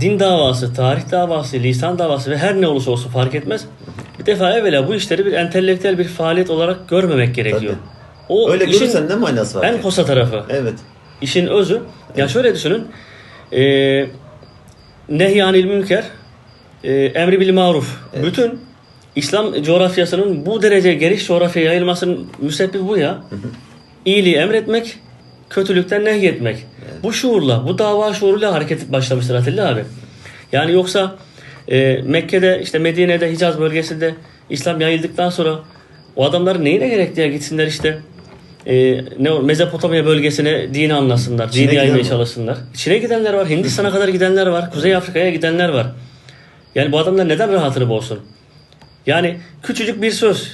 din davası, tarih davası, lisan davası ve her ne olursa olsun fark etmez. Bir defa evvela bu işleri bir entelektüel bir faaliyet olarak görmemek gerekiyor. O Öyle işin görürsen ne manası var? en ki? posa tarafı. Evet. İşin özü. Ya şöyle düşünün. E, Nehyanil münker, e, emri bil maruf. Bütün İslam coğrafyasının bu derece geniş coğrafyaya yayılmasının müsebbibi bu ya. İyiliği emretmek, kötülükten nehyetmek. Bu şuurla, bu dava şuuruyla hareket başlamıştır Atilla abi. Yani yoksa e, Mekke'de, işte Medine'de, Hicaz bölgesinde İslam yayıldıktan sonra o adamların neyine gerek diye gitsinler işte e, ne o, Mezopotamya bölgesine dini anlasınlar, Çin'e dini yaymaya çalışsınlar. Çin'e gidenler var, Hindistan'a kadar gidenler var, Kuzey Afrika'ya gidenler var. Yani bu adamlar neden rahatını bozsun? Yani küçücük bir söz.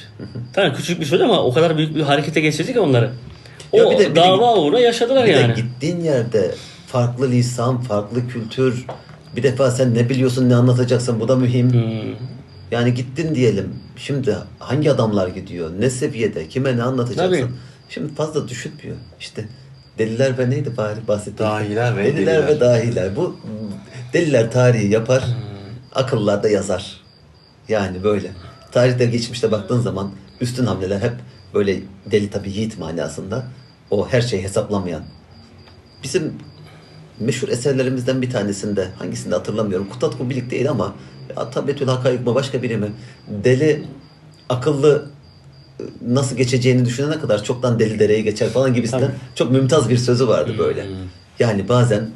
tamam küçücük bir söz ama o kadar büyük bir harekete geçirdi ki onları. O Ya bir de- bir de- dava uğruna yaşadılar Bir yani. de gittiğin yerde farklı lisan, farklı kültür. Bir defa sen ne biliyorsun, ne anlatacaksın bu da mühim. Hmm. Yani gittin diyelim. Şimdi hangi adamlar gidiyor? Ne seviyede? Kime ne anlatacaksın? Tabii. Şimdi fazla düşünmüyor. İşte deliler ve neydi bari bahsettiğim? Dahiler ve deliler. deliler. ve dahiler. Bu deliler tarihi yapar. Hmm. Akıllar da yazar. Yani böyle. Tarihte geçmişte baktığın zaman üstün hamleler hep böyle deli tabi yiğit manasında. O her şeyi hesaplamayan. Bizim meşhur eserlerimizden bir tanesinde hangisinde hatırlamıyorum. Kutat Kubilik değil ama Atabetül Hakayık mı başka biri mi? Deli akıllı nasıl geçeceğini düşünene kadar çoktan deli dereye geçer falan gibisinden çok mümtaz bir sözü vardı böyle. Yani bazen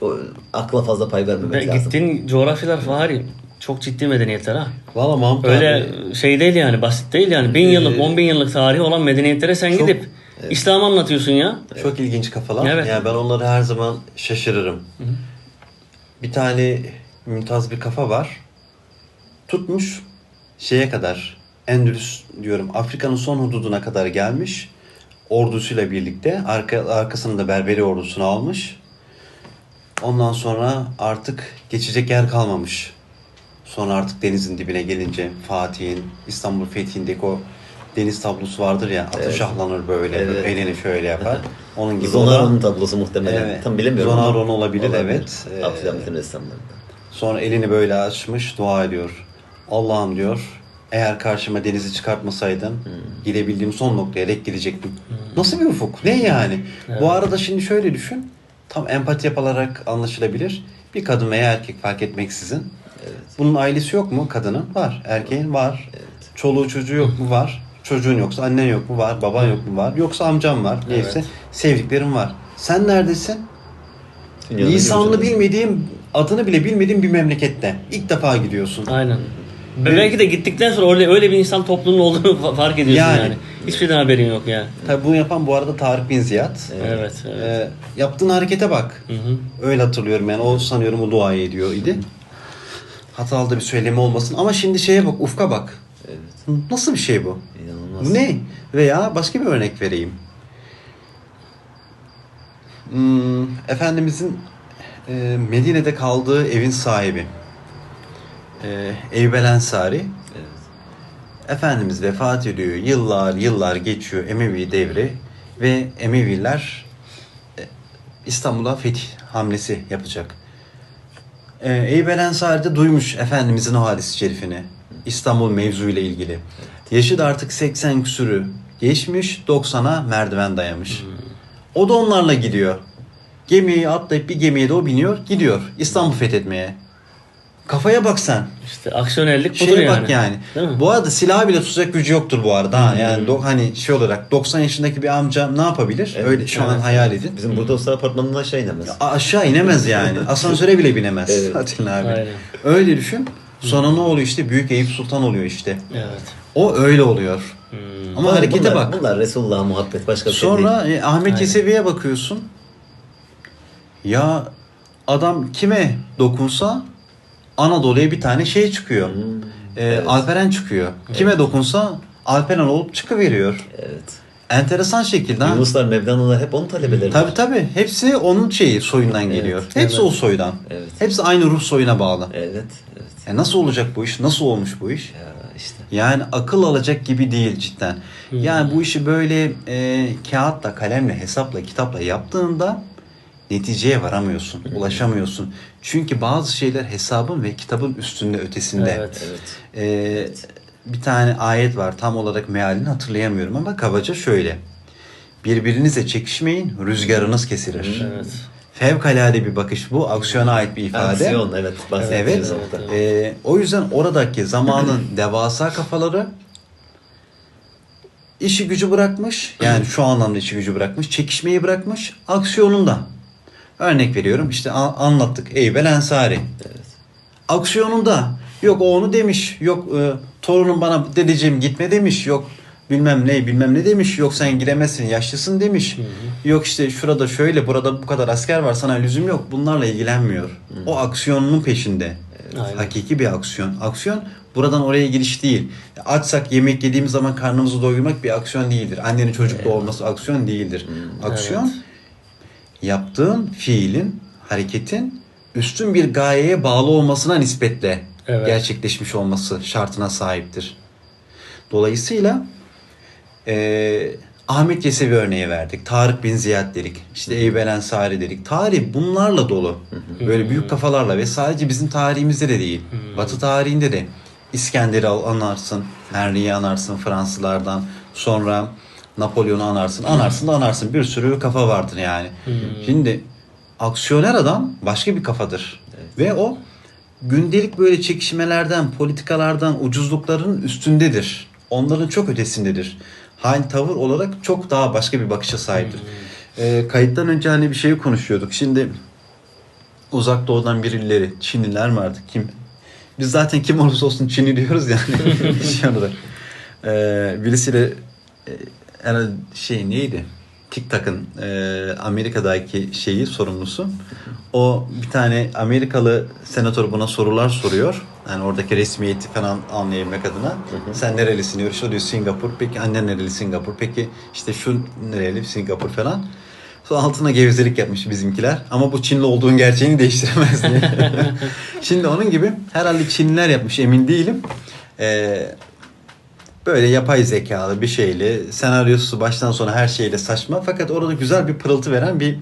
bu akla fazla pay vermemek Ve lazım. gittiğin coğrafyalar Fahri çok ciddi medeniyetler ha. Valla Mahmut Öyle abi, şey değil yani basit değil yani. Bin yıllık, Ee, on bin yıllık tarihi olan medeniyetlere sen çok- gidip İslam anlatıyorsun ya. çok ilginç kafalar. Evet. Yani ben onları her zaman şaşırırım. Bir tane mümtaz bir kafa var. Tutmuş şeye kadar Endülüs diyorum Afrika'nın son hududuna kadar gelmiş. Ordusuyla birlikte arka, arkasında Berberi ordusunu almış. Ondan sonra artık geçecek yer kalmamış. Sonra artık denizin dibine gelince Fatih'in İstanbul fethindeki o deniz tablosu vardır ya atı Evet. şahlanır böyle Evet. elini şöyle yapar. Onun gibi Zonaro'nun tablosu muhtemelen. Evet. Tam bilemiyorum. ama Zonaron olabilir, evet. Ee, Abdülhamit'in ressamlarında. Sonra elini böyle açmış dua ediyor. Allah'ım diyor eğer karşıma denizi çıkartmasaydın Hmm. gidebildiğim son noktaya dek gidecektim. Nasıl bir ufuk? Ne yani? Bu arada şimdi şöyle düşün. Tam empati yapılarak anlaşılabilir. Bir kadın veya erkek fark etmeksizin. Bunun ailesi yok mu kadının? Var. Erkeğin var. Çoluğu çocuğu yok mu? Var. Çocuğun yoksa annen yok mu? Var. Baban yok mu? Var. Yoksa amcam var. Neyse. Evet. Sevdiklerim var. Sen neredesin? Lisanını ucunda. bilmediğim, adını bile bilmediğim bir memlekette. İlk defa gidiyorsun. Aynen. Ve belki de gittikten sonra öyle, öyle bir insan toplumunun olduğunu fa- fark ediyorsun yani. Yani. Hiçbir şeyden haberin yok yani. Tabii bunu yapan bu arada Tarık Bin Ziyad. Evet. evet. Ee, yaptığın harekete bak. Hı hı. Öyle hatırlıyorum yani. O sanıyorum o duayı ediyor idi. Hatalı da bir söylemi olmasın. Ama şimdi şeye bak, ufka bak. Evet. Nasıl bir şey bu? Bu ne? Veya başka bir örnek vereyim. Hmm, Efendimizin e, Medine'de kaldığı evin sahibi. E, Eyyub el Ensari. Evet. Efendimiz vefat ediyor. Yıllar yıllar geçiyor Emevi devri ve Emeviler e, İstanbul'a fetih hamlesi yapacak. E, Eyüp El Ensari de duymuş Efendimizin o hadis-i şerifini. İstanbul mevzuyla ilgili. Yaşı da artık 80 küsürü geçmiş 90'a merdiven dayamış. O da onlarla gidiyor. Gemiyi atlayıp bir gemiye de o biniyor gidiyor İstanbul fethetmeye. Kafaya bak sen. İşte aksiyonellik budur Şeye yani. bak yani. Değil mi? Bu arada silah bile tutacak gücü yoktur bu arada. Ha. Yani do- hani şey olarak 90 yaşındaki bir amca ne yapabilir? Evet, Öyle şu an evet. hayal edin. Bizim burada olsa apartmanından aşağı inemez. A- aşağı inemez yani. Asansöre bile binemez. Evet. Atilla abi. Aynen. Öyle düşün. Sonra ne oluyor işte? Büyük Eyüp Sultan oluyor işte. Evet. O öyle oluyor. Hmm. Ama Bunlar- harekete bunlar, bak. Bunlar Resulullah'a muhabbet başka bir şey değil. Sonra e, Ahmet. Yesevi'ye bakıyorsun. Ya adam kime dokunsa Anadolu'ya bir tane şey çıkıyor. Hmm, E, evet. Alperen çıkıyor. Kime dokunsa Alperen olup çıkıveriyor. Evet. Enteresan şekilde. ha. Yunuslar, Mevlana'lar hep onun talebeleri. Tabi tabi. Hepsi onun şeyi soyundan geliyor. Hepsi evet. o soydan. Evet. Hepsi aynı ruh soyuna bağlı. Evet. Evet. E nasıl olacak bu iş? Nasıl olmuş bu iş? Ya işte. Yani akıl alacak gibi değil cidden. Yani bu işi böyle e, kağıtla, kalemle, hesapla, kitapla yaptığında neticeye varamıyorsun, ulaşamıyorsun. Çünkü bazı şeyler hesabın ve kitabın üstünde ötesinde. Evet. Evet. Ee, bir tane ayet var tam olarak mealini hatırlayamıyorum ama kabaca şöyle. Birbirinize çekişmeyin rüzgarınız kesilir. Evet. Fevkalade bir bakış bu. Aksiyona ait bir ifade. Aksiyon evet. Evet. Ee, o yüzden oradaki zamanın devasa kafaları işi gücü bırakmış. Yani şu anlamda işi gücü bırakmış. Çekişmeyi bırakmış. Aksiyonunda. Örnek veriyorum işte anlattık. Eyvel Ensari. Evet. Aksiyonunda. Yok o onu demiş. Yok e, torunum bana dedeciğim gitme demiş. Yok bilmem ne bilmem ne demiş. Yok sen giremezsin yaşlısın demiş. Yok işte şurada şöyle burada bu kadar asker var sana lüzum yok. Bunlarla ilgilenmiyor. O aksiyonunun peşinde. Aynen. Hakiki bir aksiyon. Aksiyon buradan oraya giriş değil. Açsak yemek yediğimiz zaman karnımızı doyurmak bir aksiyon değildir. Annenin çocukla olması aksiyon değildir. Aksiyon Evet. yaptığın fiilin, hareketin üstün bir gayeye bağlı olmasına nispetle Evet. gerçekleşmiş olması şartına sahiptir. Dolayısıyla eee Ahmet Yesevi örneği verdik. Tarık bin Ziyad dedik. İşte Eyüp Ensari dedik. Tarih bunlarla dolu. Böyle büyük kafalarla ve sadece bizim tarihimizde de değil. Batı tarihinde de İskender'i anarsın. Henry'i anarsın Fransızlardan. Sonra Napolyon'u anarsın. Anarsın da anarsın. Bir sürü kafa vardır yani. Şimdi aksiyoner adam başka bir kafadır. Ve o gündelik böyle çekişmelerden, politikalardan, ucuzlukların üstündedir. Onların çok ötesindedir. Hal tavır olarak çok daha başka bir bakışa sahiptir. Ee, kayıttan önce hani bir şeyi konuşuyorduk. Şimdi uzak doğudan birileri, Çinliler mi artık kim? Biz zaten kim olursa olsun Çinli diyoruz yani. şey olarak. Ee, birisiyle e, herhalde şey neydi? TikTok'ın e, Amerika'daki şeyi sorumlusu. O bir tane Amerikalı senatör buna sorular soruyor. Yani oradaki resmiyeti falan anlayabilmek adına. Sen nerelisin diyor. Diyor Singapur. Peki annen nereli Singapur. Peki işte şu nereli Singapur falan. Sonra altına gevezelik yapmış bizimkiler. Ama bu Çinli olduğun gerçeğini değiştiremez diye. Şimdi onun gibi herhalde Çinliler yapmış emin değilim. Ee, böyle yapay zekalı bir şeyle senaryosu baştan sona her şeyle saçma fakat orada güzel bir pırıltı veren bir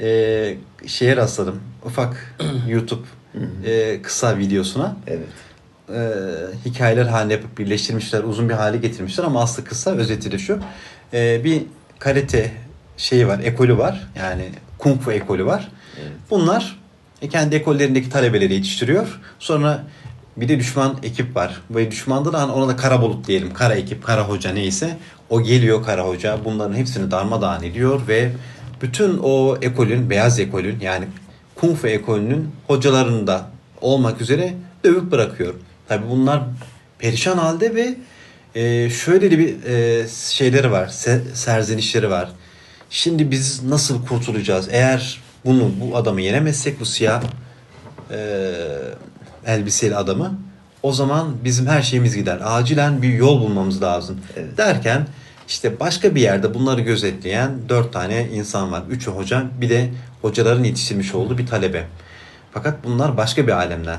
e, şeye rastladım. Ufak YouTube e, kısa videosuna. Evet. E, hikayeler haline yapıp birleştirmişler. Uzun bir hale getirmişler ama aslı kısa. Özeti de şu. E, bir karate şeyi var, ekolü var. Yani kung fu ekolü var. Evet. Bunlar e, kendi ekollerindeki talebeleri yetiştiriyor. Sonra bir de düşman ekip var. Ve düşmanda da hani ona da kara bulut diyelim. Kara ekip, kara hoca neyse. O geliyor kara hoca. Bunların hepsini darmadağın ediyor ve bütün o ekolün, beyaz ekolün yani kung fu ekolünün hocalarını da olmak üzere dövüp bırakıyor. Tabi bunlar perişan halde ve e, şöyle bir e, şeyleri var, se- serzenişleri var. Şimdi biz nasıl kurtulacağız? Eğer bunu bu adamı yenemezsek bu siyah e, elbiseli adamı o zaman bizim her şeyimiz gider. Acilen bir yol bulmamız lazım. Derken işte başka bir yerde bunları gözetleyen dört tane insan var. Üçü hoca bir de hocaların yetiştirmiş olduğu bir talebe. Fakat bunlar başka bir alemden.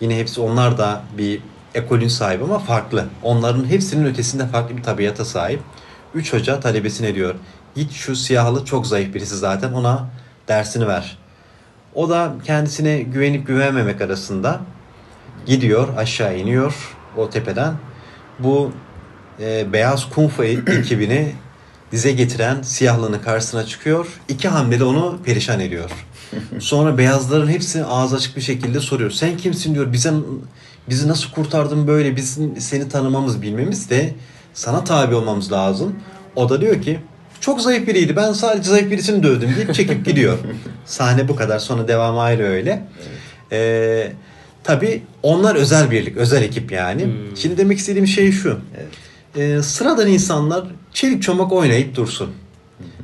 Yine hepsi onlar da bir ekolün sahibi ama farklı. Onların hepsinin ötesinde farklı bir tabiata sahip. Üç hoca talebesine diyor. Git şu siyahlı çok zayıf birisi zaten ona dersini ver. O da kendisine güvenip güvenmemek arasında gidiyor aşağı iniyor o tepeden. Bu e, beyaz kung fu ekibini dize getiren siyahlının karşısına çıkıyor. İki hamlede onu perişan ediyor. Sonra beyazların hepsi ağız açık bir şekilde soruyor. Sen kimsin diyor. Bize bizi nasıl kurtardın böyle? Bizim seni tanımamız, bilmemiz de sana tabi olmamız lazım. O da diyor ki çok zayıf biriydi. Ben sadece zayıf birisini dövdüm deyip çekip gidiyor. Sahne bu kadar. Sonra devam ayrı öyle. Ee, tabii onlar özel birlik, özel ekip yani. Şimdi demek istediğim şey şu. Evet. Ee, sıradan insanlar çelik çomak oynayıp dursun.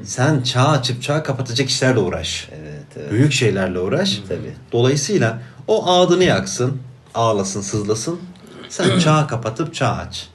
Sen çağ açıp çağ kapatacak işlerle uğraş. Evet. evet. Büyük şeylerle uğraş. Tabii. Dolayısıyla o ağdını yaksın, ağlasın, sızlasın. Sen çağ kapatıp çağ aç.